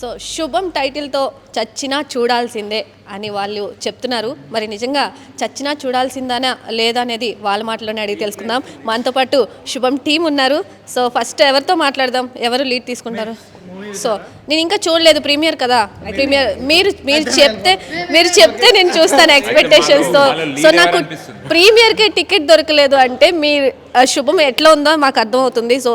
So శుభం టైటిల్తో చచ్చినా చూడాల్సిందే అని వాళ్ళు చెప్తున్నారు. మరి నిజంగా చచ్చినా చూడాల్సిందానా లేదా అనేది వాళ్ళ మాటలోనే అడిగి తెలుసుకుందాం. మనతో పాటు శుభం టీం ఉన్నారు. సో ఫస్ట్ ఎవరితో మాట్లాడదాం? ఎవరు లీడ్ తీసుకుంటారు? సో నేను ఇంకా చూడలేదు ప్రీమియర్ కదా. ప్రీమియర్ మీరు మీరు చెప్తే మీరు చెప్తే నేను చూస్తాను ఎక్స్పెక్టేషన్స్తో సో నాకు ప్రీమియర్కి టికెట్ దొరకలేదు అంటే మీ ఆ, శుభం ఎట్లా ఉందో మాకు అర్థమవుతుంది. సో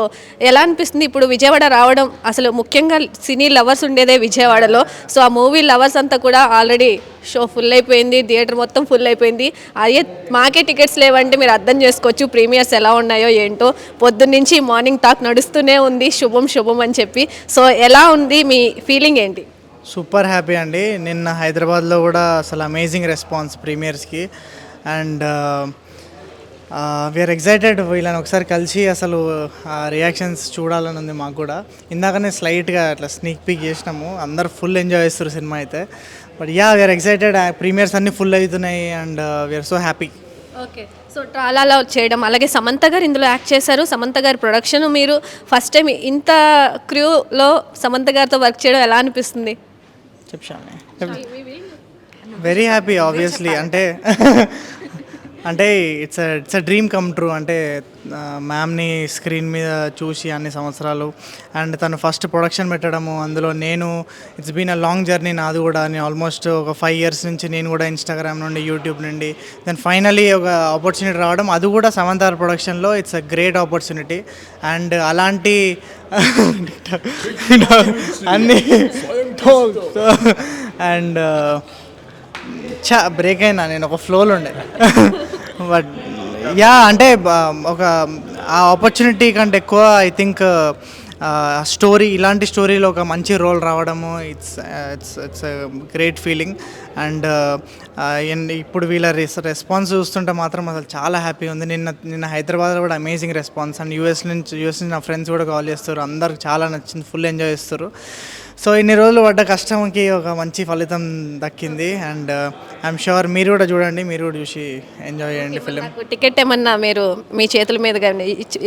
ఎలా అనిపిస్తుంది ఇప్పుడు విజయవాడ రావడం? అసలు ముఖ్యంగా సినీ లవర్స్ ఉండేదే విజయవాడలో. సో ఆ మూవీ లవర్స్ అంతా కూడా ఆల్రెడీ షో ఫుల్ అయిపోయింది థియేటర్ మొత్తం ఫుల్ అయిపోయింది అదే మాకే టికెట్స్ లేవంటే మీరు అర్థం చేసుకోవచ్చు ప్రీమియర్స్ ఎలా ఉన్నాయో ఏంటో. పొద్దున్నుంచి మార్నింగ్ టాక్ నడుస్తూనే ఉంది శుభం శుభం అని చెప్పి. సో ఎలా ఉంది మీ ఫీలింగ్ ఏంటి? సూపర్ హ్యాపీ అండి. నిన్న హైదరాబాద్లో కూడా అసలు అమేజింగ్ రెస్పాన్స్ ప్రీమియర్స్కి. అండ్ వీఆర్ ఎగ్జైటెడ్ వీళ్ళని ఒకసారి కలిసి అసలు ఆ రియాక్షన్స్ చూడాలని ఉంది మాకు కూడా. ఇందాకనే స్లైట్గా అట్లా స్నీక్ పీక్ చేసినాము. అందరు ఫుల్ ఎంజాయ్ చేస్తారు సినిమా అయితే. But yeah we are excited premieres అన్నీ ఫుల్ అవుతున్నాయి and we are so happy okay. So ట్రాలాలో చేయడం అలాగే సమంత గారు ఇందులో యాక్ట్ చేశారు. సమంత గారి ప్రొడక్షన్ మీరు ఫస్ట్ టైం ఇంత క్రూలో సమంత గారితో వర్క్ చేయడం ఎలా అనిపిస్తుంది? చెప్పాను వెరీ హ్యాపీ ఆబ్వియస్లీ అంటే అంటే it's it's a dream come true అంటే మ్యామ్ని స్క్రీన్ మీద చూసి అన్ని సంవత్సరాలు. అండ్ తను ఫస్ట్ ప్రొడక్షన్ పెట్టడము అందులో నేను it's been a long journey నాది కూడా. నేను ఆల్మోస్ట్ ఒక ఫైవ్ ఇయర్స్ నుంచి నేను కూడా ఇన్స్టాగ్రామ్ నుండి యూట్యూబ్ నుండి. దెన్ ఫైనలీ ఒక ఆపర్చునిటీ రావడం. అది కూడా సమంతార్ ప్రొడక్షన్లో it's a great opportunity and అలాంటి అన్ని అండ్ చా బ్రేక్ అయినా నేను ఒక ఫ్లోలో ఉండే. బట్ యా అంటే um, ఒక ఆ ఆపర్చునిటీ కంటే ఎక్కువ ఐ థింక్ స్టోరీ ఇలాంటి స్టోరీలో ఒక మంచి రోల్ రావడము it's it's it's great feeling and ఇప్పుడు వీళ్ళ రిస్ రెస్పాన్స్ చూస్తుంటే మాత్రం అసలు చాలా హ్యాపీ ఉంది. నిన్న నిన్న హైదరాబాద్లో కూడా అమేజింగ్ రెస్పాన్స్ అండ్ యూఎస్ నుంచి యూఎస్ నుంచి నా ఫ్రెండ్స్ కూడా కాల్ చేస్తారు. అందరికి చాలా నచ్చింది. ఫుల్ ఎంజాయ్ చేస్తారు. సో ఇన్ని రోజులు పడ్డ కష్టంకి ఒక మంచి ఫలితం దక్కింది. అండ్ ఐఎమ్ షూర్ మీరు కూడా చూడండి మీరు కూడా చూసి ఎంజాయ్ చేయండి ఫిలిం టికెట్ ఏమన్నా మీరు మీ చేతుల మీదుగా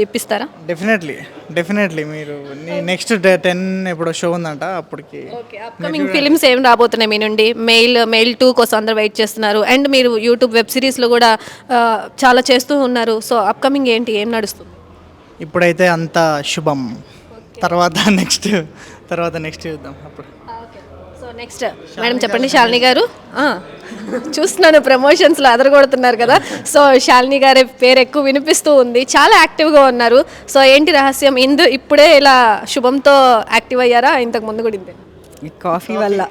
ఇప్పిస్తారా? డెఫినెట్లీ డెఫినెట్లీ మీరు నెక్స్ట్ టెన్ ఇప్పుడు షో ఉందంట అప్పటికి అప్కమింగ్ ఫిలిమ్స్ ఏం రాబోతున్నాయి మీ నుండి? మెయిల్ మెయిల్ టూ కోసం అందరు వెయిట్ చేస్తున్నారు. అండ్ మీరు యూట్యూబ్ వెబ్ సిరీస్లో కూడా ఆ, చాలా చేస్తూ ఉన్నారు. సో అప్కమింగ్ ఏంటి? ఏం నడుస్తుంది? ఇప్పుడైతే అంత శుభం. తర్వాత నెక్స్ట్ తర్వాత నెక్స్ట్ చూద్దాం అప్పుడు. సో నెక్స్ట్ మేడం చెప్పండి శాలిని గారు. ఆ, చూస్తున్నాను ప్రమోషన్స్లో అదరగొడుతున్నారు కదా. సో శాలిని గారి పేరు ఎక్కువ వినిపిస్తూ ఉంది. చాలా యాక్టివ్గా ఉన్నారు. సో ఏంటి రహస్యం? ఇందు ఇప్పుడే ఇలా శుభంతో యాక్టివ్ అయ్యారా? ఇంతకు ముందు కూడా ఇంతే. ఈ కాఫీ వల్ల.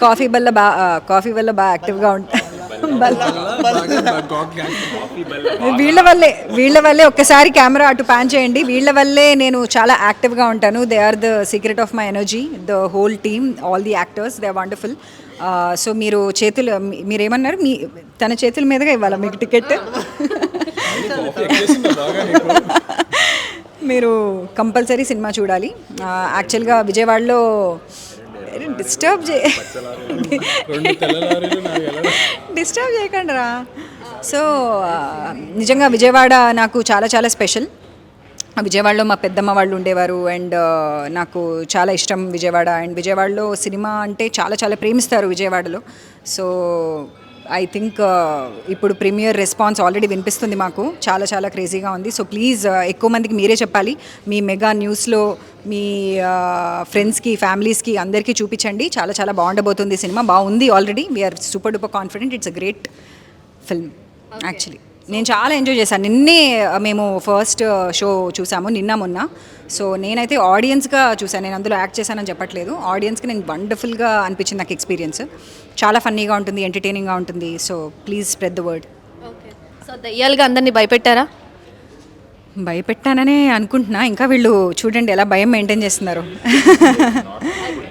కాఫీ. వల్ల బాగా కాఫీ వల్ల బాగా యాక్టివ్గా ఉంటా వీళ్ళ వల్లే వీళ్ళ వల్లే ఒక్కసారి కెమెరా అటు ప్యాన్ చేయండి. వీళ్ళ వల్లే నేను చాలా యాక్టివ్గా ఉంటాను. They are the secret of my energy the whole team all the actors they are wonderful so మీరు చేతులు మీరేమన్నారు? మీ తన చేతుల మీదుగా ఇవ్వాలా మీకు టికెట్ మీరు కంపల్సరీ సినిమా చూడాలి. యాక్చువల్గా విజయవాడలో డిస్టర్బ్ చే డిస్టర్బ్ చేయకండి రా. సో నిజంగా విజయవాడ నాకు చాలా చాలా స్పెషల్. విజయవాడలో మా పెద్దమ్మ వాళ్ళు ఉండేవారు అండ్ నాకు చాలా ఇష్టం విజయవాడ అండ్ విజయవాడలో సినిమా అంటే చాలా చాలా ప్రేమిస్తారు విజయవాడలో. సో ఐ థింక్ ఇప్పుడు ప్రీమియర్ రెస్పాన్స్ ఆల్రెడీ వినిపిస్తుంది మాకు. చాలా చాలా క్రేజీగా ఉంది. సో ప్లీజ్ ఎక్కువ మందికి మీరే చెప్పాలి. మీ మెగా న్యూస్లో మీ ఫ్రెండ్స్కి ఫ్యామిలీస్కి అందరికీ చూపించండి. చాలా చాలా బాగుండబోతుంది సినిమా. బాగుంది already. We are super duper confident it's a great film actually నేను చాలా ఎంజాయ్ చేశాను. నిన్నే మేము ఫస్ట్ షో చూసాము నిన్న మొన్న. సో నేనైతే ఆడియన్స్గా చూసాను నేను అందులో యాక్ట్ చేశానని చెప్పట్లేదు. ఆడియన్స్కి నేను వండర్ఫుల్గా అనిపించింది నాకు ఎక్స్పీరియన్స్ చాలా ఫన్నీగా ఉంటుంది ఎంటర్టైనింగ్గా ఉంటుంది. So please spread the word okay so దయ్యాలుగా అందరినీ భయపెట్టారా? భయపెట్టాననే అనుకుంటున్నా. ఇంకా వీళ్ళు చూడండి ఎలా భయం మెయింటైన్ చేస్తున్నారు.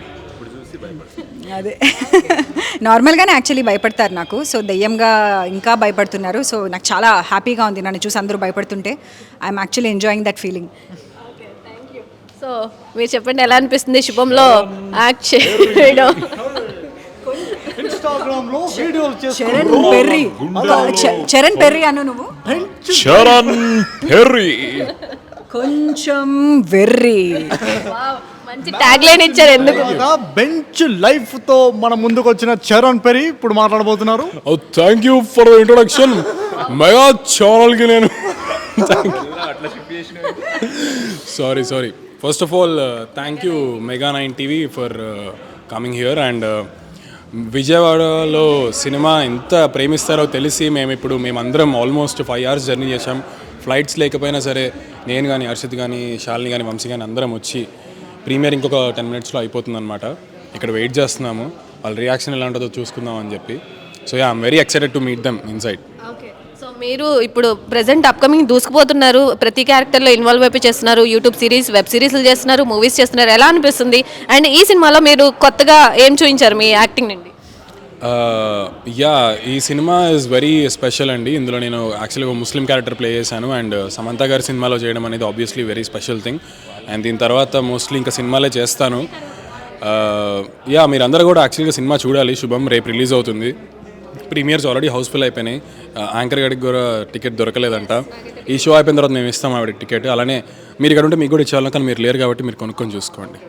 అదే. నార్మల్గానే యాక్చువల్లీ భయపడతారు నాకు. సో దెయ్యంగా ఇంకా భయపడుతున్నారు. సో నాకు చాలా హ్యాపీగా ఉంది నన్ను చూసి అందరూ భయపడుతుంటే. I'm actually enjoying that feeling so మీరు చెప్పండి ఎలా అనిపిస్తుంది శుభంలో యాక్ట్ చేయడం చరణ్ పెర్రీ. చ- చరణ్ పెర్రీ అను నువ్వు? చరణ్ పెర్రీ. కొంచెం వెర్రీ. మంచి ట్యాగ్ లైన్ ఇచ్చారు ఎందుకు? బెంచ్ లైఫ్తో మన ముందుకు వచ్చిన చరణ్ పెరి ఇప్పుడు మాట్లాడబోతున్నారు. ఓ thank you for introduction mega ఛానల్కి నేను sorry sorry first of all thank you mega nine TV for coming here and విజయవాడలో సినిమా ఎంత ప్రేమిస్తారో తెలిసి మేము ఇప్పుడు మేమందరం ఆల్మోస్ట్ ఫైవ్ అవర్స్ జర్నీ చేశాం. ఫ్లైట్స్ లేకపోయినా సరే నేను కానీ హర్షిత్ కానీ శాలిని కానీ వంశీ కానీ అందరం వచ్చి ప్రీమియర్ ఇంకొక టెన్ మినిట్స్లో అయిపోతుంది అనమాట ఇక్కడ వెయిట్ చేస్తున్నాము. వాళ్ళ రియాక్షన్ ఎలా ఉంటుందో చూసుకుందాం అని చెప్పి. So yeah I'm very excited to meet them inside okay. So మీరు ఇప్పుడు ప్రెసెంట్ అప్కమింగ్ దూసుకుపోతున్నారు. ప్రతి క్యారెక్టర్లో ఇన్వాల్వ్ అయిపోయి చేస్తున్నారు. యూట్యూబ్ సిరీస్ వెబ్ సిరీస్లు చేస్తున్నారు మూవీస్ చేస్తున్నారు. ఎలా అనిపిస్తుంది? అండ్ ఈ సినిమాలో మీరు కొత్తగా ఏం చూపించారు మీ యాక్టింగ్ నుండి? యా ఈ సినిమా ఇస్ వెరీ స్పెషల్ అండి. ఇందులో నేను యాక్చువల్గా ముస్లిం క్యారెక్టర్ ప్లే చేశాను అండ్ సమంత గారి సినిమాలో చేయడం అనేది obviously very special thing and దీని తర్వాత మోస్ట్లీ ఇంకా సినిమాలే చేస్తాను. యా మీరందరూ కూడా యాక్చువల్గా సినిమా చూడాలి. శుభం రేపు రిలీజ్ అవుతుంది. ప్రీమియర్స్ ఆల్రెడీ హౌస్ఫుల్ అయిపోయినాయి. యాంకర్ గడికి కూడా టికెట్ దొరకలేదంట. ఈ షో అయిపోయిన తర్వాత మేము ఇస్తాం ఆవిడ టికెట్ అలానే మీరు ఇక్కడ ఉంటే మీకు కూడా ఇచ్చేవాళ్ళం కానీ మీరు లేరు కాబట్టి మీరు కొనుక్కొని చూసుకోండి.